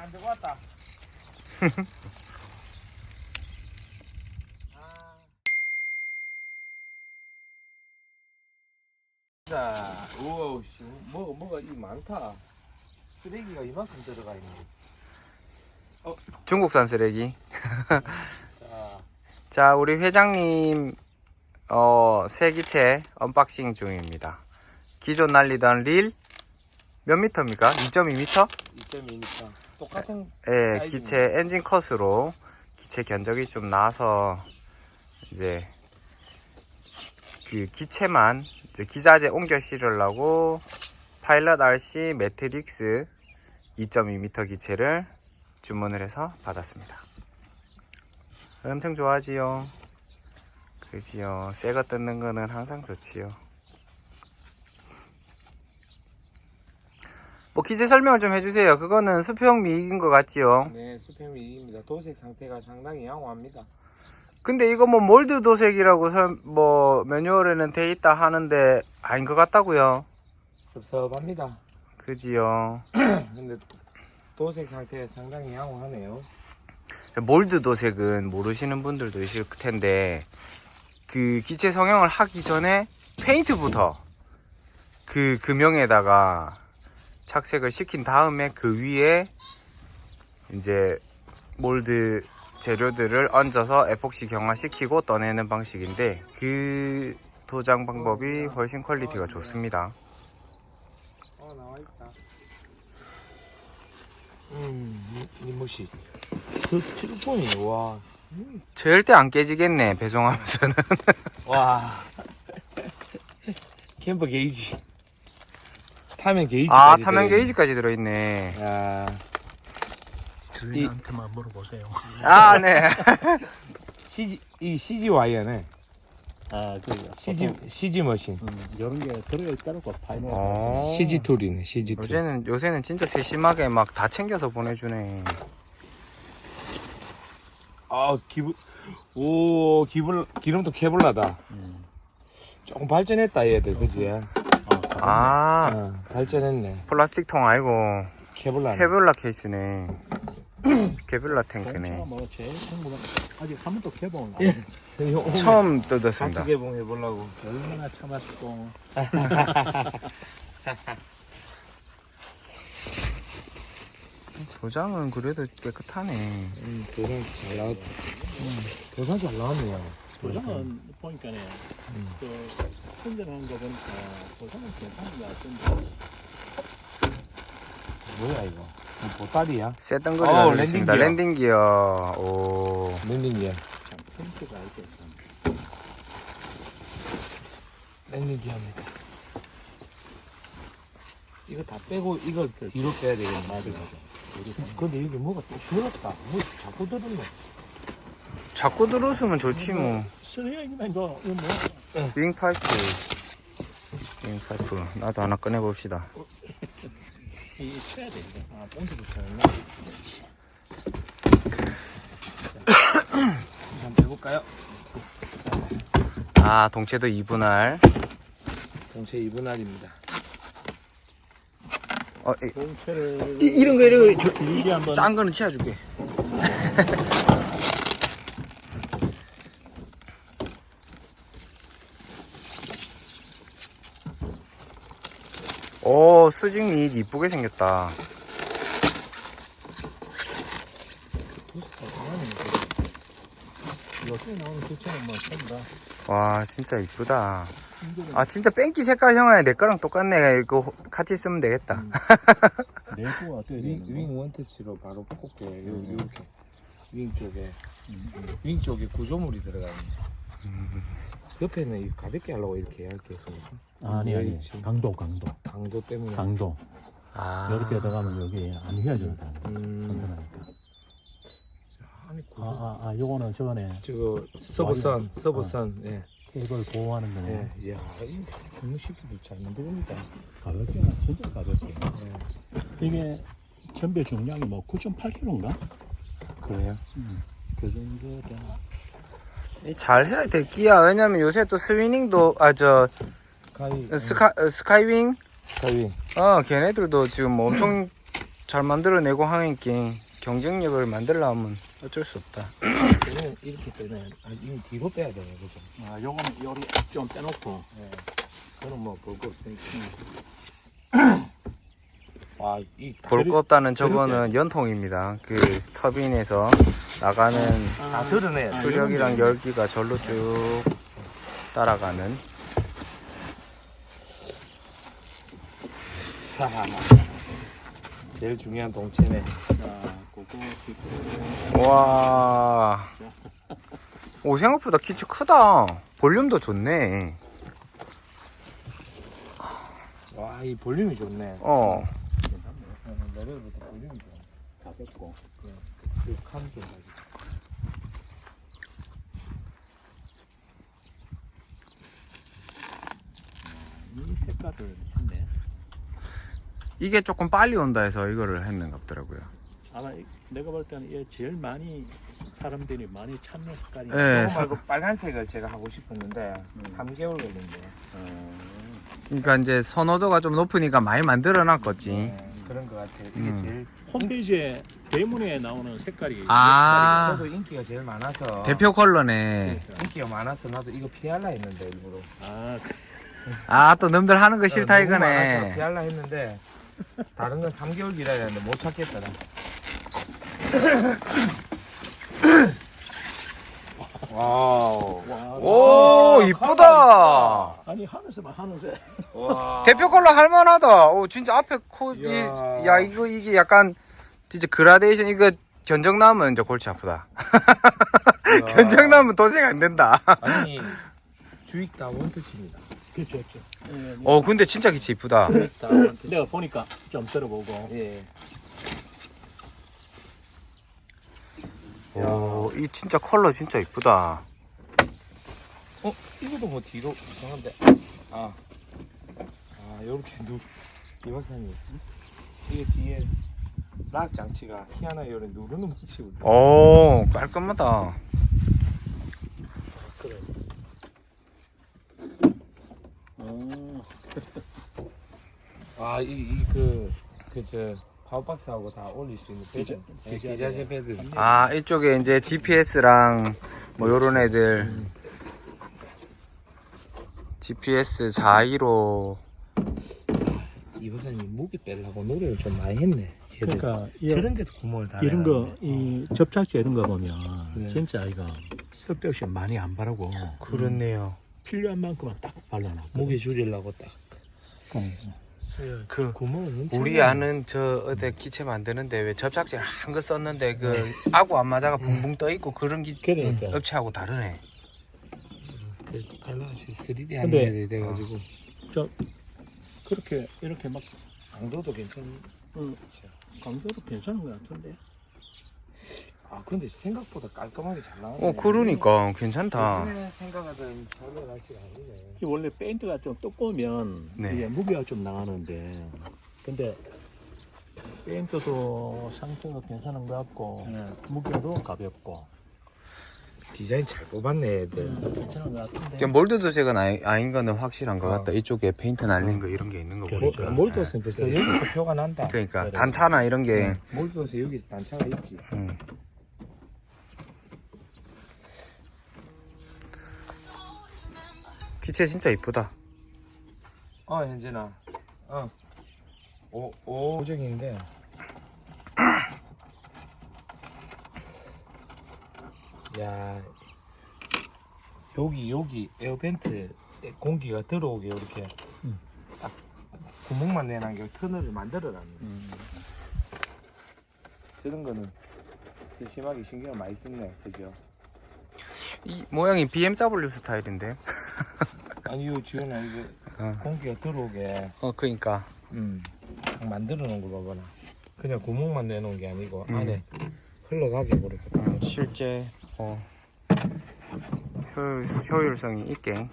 안 들고 왔다. 아. 자, 우와, 씨, 뭐가 뭐가 이 많다. 쓰레기가 이만큼 들어가 있네. 중국산 쓰레기. 자, 자, 우리 회장님, 어, 새 기체 언박싱 중입니다. 기존 날리던 릴, 몇 미터입니까? 2.2 미터? 2.2니까 똑같은 예. 기체 엔진 컷으로 기체 견적이 좀 나와서 이제 그 기체만 이제 기자재 옮겨 실으려고 파일럿 RC 매트릭스 2.2m 기체를 주문을 해서 받았습니다. 엄청 좋아하지요. 그지요. 새거 뜯는 거는 항상 좋지요. 뭐 기체 설명을 좀 해주세요. 그거는 수평 미익인 것 같지요. 네, 수평미입니다. 도색 상태가 상당히 양호합니다. 근데 이거 뭐 몰드 도색이라고 설, 뭐 매뉴얼에는 돼 있다 하는데 아닌 것 같다고요. 섭섭합니다. 그지요. 근데 도색 상태가 상당히 양호하네요. 몰드 도색은 모르시는 분들도 있을 텐데 그 기체 성형을 하기 전에 페인트부터 그 금형에다가 착색을 시킨 다음에 그 위에 이제 몰드 재료들을 얹어서 에폭시 경화시키고 떠내는 방식인데 그 도장 방법이 훨씬 퀄리티가 좋습니다. 어, 나와 있다. 음, 니무시. 그 칠폰이 와. 절대 안 깨지겠네 배송하면서는. 와. 캠퍼 게이지. 타면 게이지. 아 타면 게이지까지 들어있네. 야. 주인한테만 물어보세요. 아 네. CG 이 CG 와이어네. 아, 그 CG CG 머신. 음, 이런 게 들어있다고 파이널. 어. CG 툴이네. CG 툴. 요새는 요새는 진짜 세심하게 막 다 챙겨서 보내주네. 아 기분 오 기분 기름도 케블라다. 음. 조금 발전했다 얘들 그지? 아, 아 어, 발전했네. 플라스틱 통 아니고 케블라. 케블라 케이스네. 케블라 탱크네. 뭐 제일 궁금한 아직 한 번도 개봉 안 예. 해. 처음 같이 뜯었습니다. 개봉해 보려고. 얼마나 참았고. 도장은 그래도 깨끗하네. 음, 도장 잘 나왔. 음, 도장 잘 나왔네요. 도장은 보니까네. 음. 그 손질하는 거 보니까 도장은 괜찮은 것 같은데. 뭐야 이거? 이거 보따리야? 쇳덩거리 어우, 가지고 있습니다. 랜딩 랜딩 기어. 오. 랜딩기야. 참 이렇게 참. 랜딩기합니다. 이거 다 빼고 이거 뒤로 빼야 되겠네. 맞아, 맞아. 근데 이게 뭐가 또 더럽다. 뭐 자꾸 들었네. 자꾸 들어오면 좋지 뭐. 이거, 이거 뭐. 윙 파이프. 윙 파이프. 나도 하나 꺼내 봅시다. 이 쳐야 돼, 이거. 아, 본드도 쳐였나? 한번 빼볼까요? 아 동체도 2분할. 동체 2분할입니다. 어, 이, 공채를. 이- 이런 거 이런 거 저, 이. 싼 거는 채워줄게. 오 수직밑 이쁘게 생겼다. 와 진짜 이쁘다. 아 진짜 뺑기 색깔 형아 내 거랑 똑같네. 이거 같이 쓰면 되겠다. 내부가 윙, 되는 거야? 윙 원터치로 바로 꽂게 요- 음. 윙 쪽에 음, 음. 윙 쪽에 구조물이 들어가는 옆에는 이 가볍게 하려고 이렇게 얇게 했습니다 아니, 아니. 그렇지. 강도, 강도. 강도 때문에 강도. 아 이렇게 들어가면 여기 안 휘어진다. 음, 건전하니까. 아니 아, 아, 아, 요거는 저번에 저거 서버선 서버선 예. 케이블 보호하는 거네. 예. 이야 이 너무 쉽게도 잘 만들었습니다 가볍게, 진짜 가볍게. 예. 이게 전배 중량이 뭐 9.8kg인가? 그래요? 그 정도다. 잘 해야 될 끼야. 왜냐면 요새 또 스위닝도 아 저 스카 어, 스카이윙 가위 어 걔네들도 지금 뭐 엄청 잘 만들어내고 하니까 경쟁력을 만들려면 어쩔 수 없다. 그는 이렇게 빼네. 아, 이 뒤로 빼야 되네, 그죠? 아, 요거는 요리 좀 빼놓고. 네. 그는 뭐볼 거 없으니까. 와, 이 볼 거 없다는 저거는 연통입니다. 그 터빈에서 나가는 다 드러내. 추력이랑 열기가 절로 쭉 따라가는. 제일 중요한 동체네. 와. 오 생각보다 키치 크다. 볼륨도 좋네. 와, 이 볼륨이 좋네. 어. 내려부터 볼륨이 좋아. 가볍고. 그칸좀 가지고. 이 색깔을 했네. 이게 조금 빨리 온다 해서 이거를 했는 것 같더라고요. 아마 이- 내가 볼 때는 얘 제일 많이 사람들이 많이 찾는 색깔이. 네, 저거 말고 빨간색을 제가 하고 싶었는데 음. 3개월 걸린대요. 어, 그러니까 이제 선호도가 좀 높으니까 많이 만들어 놨겠지. 네, 그런 것 같아요. 이게 음. 제일 홈페이지에 대문에 나오는 색깔이. 아. 저도 인기가 제일 많아서 대표 컬러네. 인기가 많아서 나도 이거 피할라 했는데 일부러. 아, 아, 또 놈들 하는 거 싫다 너무 많아서 이거네. 피할라 했는데 다른 건 3개월 기다려야 하는데 못 찾겠더라. 와우. 와. 오, 이쁘다. 아니 하늘색만 하늘색. 와. 대표 컬러 할만하다. 오, 진짜 앞에 코, 이, 이야. 야, 이거, 이게 약간, 진짜 그라데이션, 이거 견적 나오면 이제 골치 아프다. 견적 나오면 도저히 안 된다. 아니 주익 다 원투치입니다. 그렇죠, 그렇죠. 예, 예. 어, 근데 진짜 기치 이쁘다. 주익 다 원투치. 내가 보니까 좀 들어보고. 예. 오, 이 진짜 컬러 진짜 이쁘다. 어 이것도 뭐 뒤로 이상한데. 아. 아 요렇게 누. 이 박사님. 이게 뒤에 락 장치가 희한하게 요래 누르는 방식으로. 오, 깔끔하다. 그래. 어, 아, 이, 이, 그, 그, 저, 파워박스하고 다 올릴 수 있는. 기자- 네, 기자재. 패드. 아, 이쪽에 이제 GPS랑 뭐 요런 애들. GPS 415. 이 박사님 무기 빼려고 노력을 좀 많이 했네. 얘들. 그러니까 이, 저런 데도 구멍을 다 이런 거, 내놨네. 이 접착제 이런 거 보면 네. 진짜 이거 쓸데없이 많이 안 바르고 그렇네요. 필요한 만큼만 딱 발라놔. 무게 줄이려고 딱. 그, 구멍을 엄청 우리 내네. 아는 저 어디 기체 만드는데 왜 접착제 한 거 썼는데 그 아구 안마자가 붕붕 떠 있고 그런 기 그러니까. 업체하고 다르네. 그 밸런스 3D 하는 근데- 애들이 돼가지고. 그렇게 이렇게 막 강도도 괜찮. 응. 강도도 괜찮은 것 같은데. 아, 근데 생각보다 깔끔하게 잘 나왔네. 어, 그러니까 괜찮다. 예전에 생각하던 저런 날씨가 아니네. 이 원래 페인트가 좀 두꺼우면 네. 이게 무게가 좀 나가는데 근데 페인트도 상태가 괜찮은 것 같고 무게도 가볍고 디자인 잘 뽑았네, 애들. 음, 괜찮은 것 같은데 몰드도색은 아니, 아닌 거는 확실한 것 어. 같다. 이쪽에 페인트 날린 거 이런 게 있는 거 그래. 보니까. 뭐, 몰도스는 벌써 여기서 표가 난다. 그러니까 그래. 단차나 이런 게 몰도스 여기서 단차가 있지. 음. 기체 진짜 이쁘다. 어, 현진아. 어. 오, 오. 고정인데. 야. 여기, 여기, 에어벤트 공기가 들어오게 이렇게. 음. 딱 구멍만 내는 게 터널을 만들어놨네. 음. 저런 거는 심하게 신경을 많이 썼네. 그죠? 이 모양이 BMW 스타일인데. 아니요, 지원아, 이거 어, 공기가 들어오게. 어 그러니까. 음, 딱 만들어 놓은 거 봐봐라. 그냥 구멍만 내놓은 게 아니고 음. 안에 흘러가게 그렇게. 딱. 실제 어, 효율, 효율성이 있게.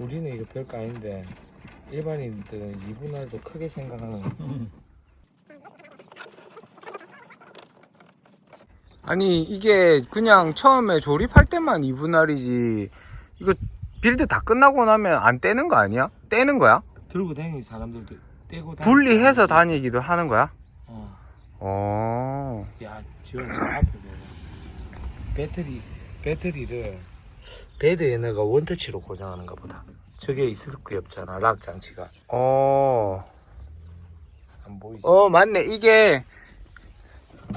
우리는 이거 별거 아닌데 일반인들은 이분할도 크게 생각하는 아니 이게 그냥 처음에 조립할 때만 2분할이지 이거 빌드 다 끝나고 나면 안 떼는 거 아니야? 떼는 거야? 들고 다니는 사람들도 떼고 다니는 분리해서 사람들도 다니기도 하는 거야? 어. 어. 야, 지원 저 앞에 보고. 배터리 배터리를 배드 얘네가 원터치로 고정하는가 보다. 저게 있을 게 없잖아. 락 장치가. 어. 안 보이지? 어 맞네 이게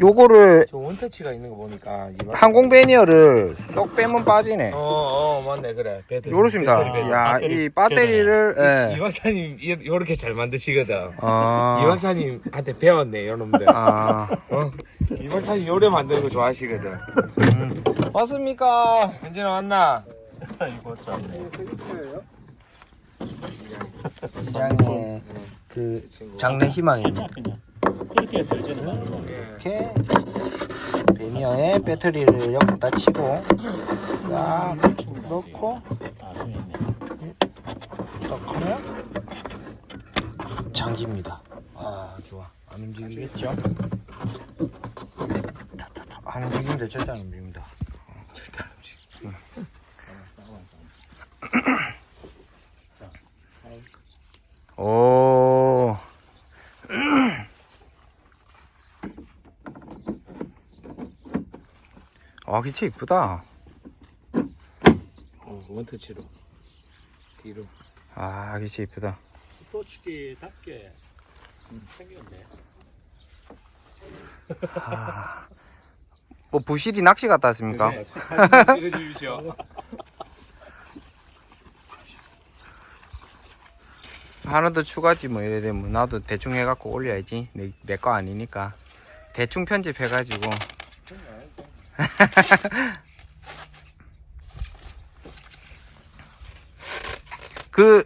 요거를 저 원터치가 있는 거 보니까 항공 베니어를 쏙 빼면 빠지네 어, 어, 맞네. 그래. 배터리. 요렇습니다 배터리, 배터리. 야 배터리, 이 배터리를 이 예. 박사님 이- 요렇게 잘 만드시거든. 아. 이 박사님한테 배웠네, 요놈들. 아. 어? 이 박사님 요리 만드는 거 좋아하시거든. 왔습니까? 현진아 왔나? 아이고 참. 시장의 그 장래 희망입니다. 그냥 게 들지는. 이렇게 베니어에 배터리를 여기다 치고 싹 넣고. 딱 하면 장기입니다. 아 좋아 안 움직이겠죠? 안 움직이는데 절대 안 움직입니다. 절대 안 움직여. 오. 아 기체 이쁘다. 어, 원터치로. 뒤로. 아 기체 이쁘다. 또치기답게 음, 생겼네. 아. 뭐 부실이 낚시 갔다 왔습니까? 네, 사진 찍어주십시오. 하나 더 추가지 뭐 이래 되면 나도 대충 해갖고 올려야지 내 내 거 아니니까 대충 편집해가지고 그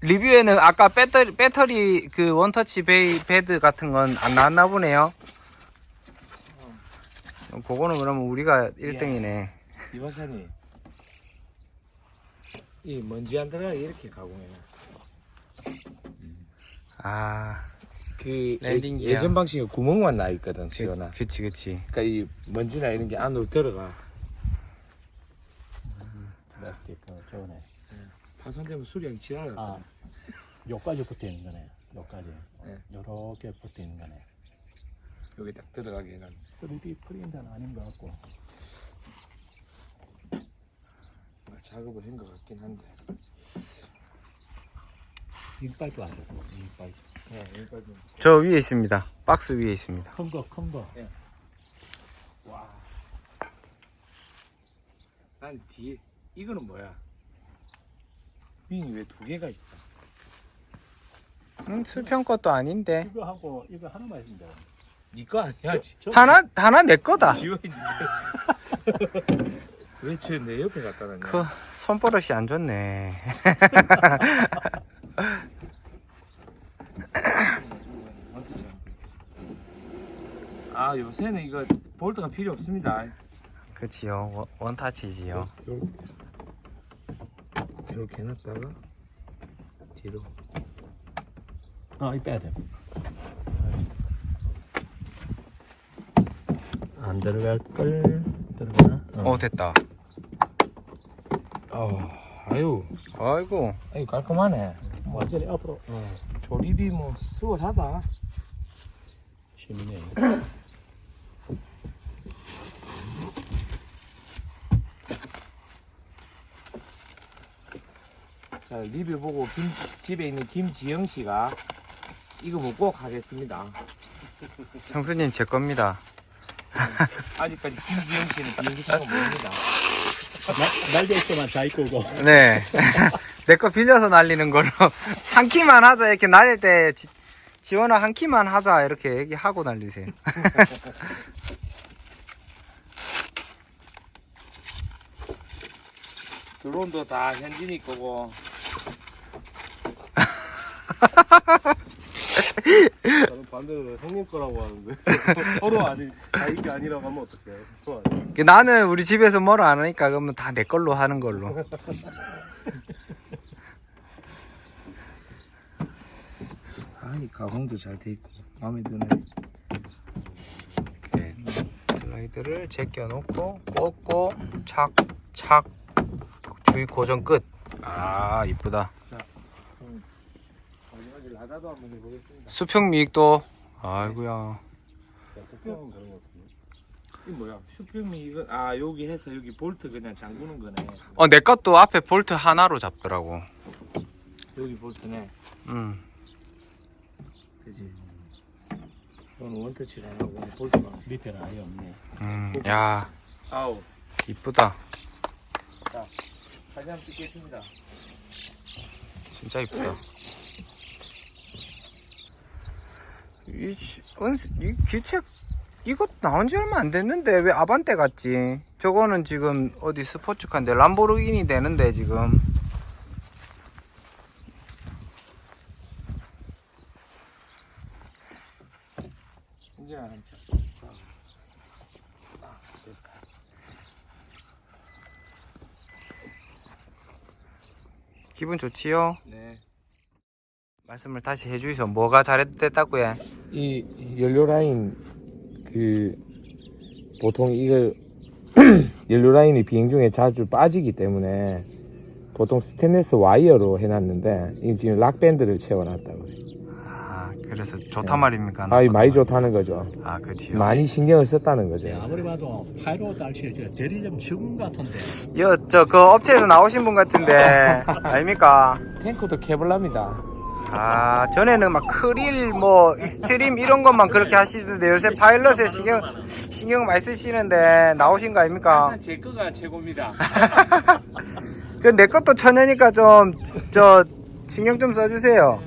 리뷰에는 아까 배터리 배터리 그 원터치 베이 베드 같은 건 안 나왔나 보네요. 그거는 그러면 우리가 1등이네. 이 박사님. 이 먼지 안 들어가 이렇게 가공해. 아, 그 랜딩 예- 기어. 예전 방식에 구멍만 나 있거든, 그, 시원아. 그치 그치. 그러니까 이 먼지나 이런 게 안으로 들어가. 이렇게 그 저거네. 파손되면 수리하기 지랄할 아. 요까지 붙어 있는 거네. 요까지. 네. 요렇게 붙어 있는 거네. 여기 딱 들어가게 해놔. 3D 프린터는 아닌 것 같고. 작업을 한 것 같긴 한데. 이빨도 안 좋고, 이빨. 네, 여기까지. 저 위에 있습니다. 박스 위에 있습니다. 큰 거, 큰 거. 와. 난 뒤에 이거는 뭐야? 윙이 왜 두 개가 있어? 음, 수평 것도 아닌데. 이거 하고, 이거 하나만 있으면 돼. 니거 아니야? 지- 저, 하나 하나 내 거다. 지워 있는데. 왜쟤 내 옆에 갖다 놨냐? 그 손버릇이 안 좋네. 아 요새는 이거 볼트가 필요 없습니다. 그치요. 원, 원타치지요. 이렇게 해놨다가 뒤로. 아, 이 빼야 돼. 안 들어갈 걸 들어가나? 어 됐다. 어, 아유, 아이고. 아유 깔끔하네. 완전히 앞으로 어, 조립이 뭐 수월하다. 시민해. 리뷰 보고 김, 집에 있는 김지영 씨가 이거 뭐꼭 하겠습니다. 형수님 제 겁니다. 아직까지 김지영 씨는 비행기 타고 모릅니다. 날개 있어만 자 있고 고 네. 내 거 빌려서 날리는 걸로 한 키만 하자 이렇게 날릴 때 지, 지원아 한 키만 하자 이렇게 얘기하고 날리세요. 드론도 다 현진이 거고. 나는 반대로 형님 거라고 하는데 서로 아니 자기 게 아니라고 하면 어떡해 서로 아니 그 나는 우리 집에서 뭐라 안 하니까 그러면 다 내 걸로 하는 걸로. 아이 가공도 잘 돼 있고 마음에 드네. 이렇게 슬라이드를 제껴 놓고 꽂고 착착 주의 고정 끝 아 이쁘다 마지막에 라다도 한번 해보겠습니다. 수평 미익도 수평은 그런 같은데. 이 뭐야? 슈핑미 이거 아 여기 해서 여기 볼트 그냥 잠그는 거네. 어내 것도 앞에 볼트 하나로 잡더라고 여기 볼트네. 음 그지. 이건 원터치를 안 하고 볼트만. 밑에는 아예 없네. 음, 야 아우. 이쁘다 사 진 한번 찍겠습니다. 진짜 이쁘다. 이, 시- 은스- 이 기체 이거 나온 지 얼마 안 됐는데 왜 아반떼 같지? 저거는 지금 어디 스포츠카인데 람보르기니 되는데 지금 이제 한 기분 좋지요? 네. 말씀을 다시 해주이소 뭐가 잘했다고요? 이 연료 라인 그 보통 이거 연료 라인이 비행 중에 자주 빠지기 때문에 보통 스테인리스 와이어로 해놨는데 이 지금 락 밴드를 채워놨다고. 아 그래서 좋단 말입니까? 아, 이 많이 좋다는 거죠. 아 그지요 많이 신경을 썼다는 거죠. 네, 아무리 봐도 파이로 달시에 저 대리점 직원 같은데. 저그 업체에서 나오신 분 같은데 아닙니까? 탱크도 케블라입니다. 아 전에는 막 크릴 뭐 익스트림 이런 것만 그렇게 하시던데 요새 파일럿에 신경 신경 많이 쓰시는데 나오신 거 아닙니까? 제 거가 최고입니다. 그 내 것도 천연이니까 좀 저 신경 좀 써주세요.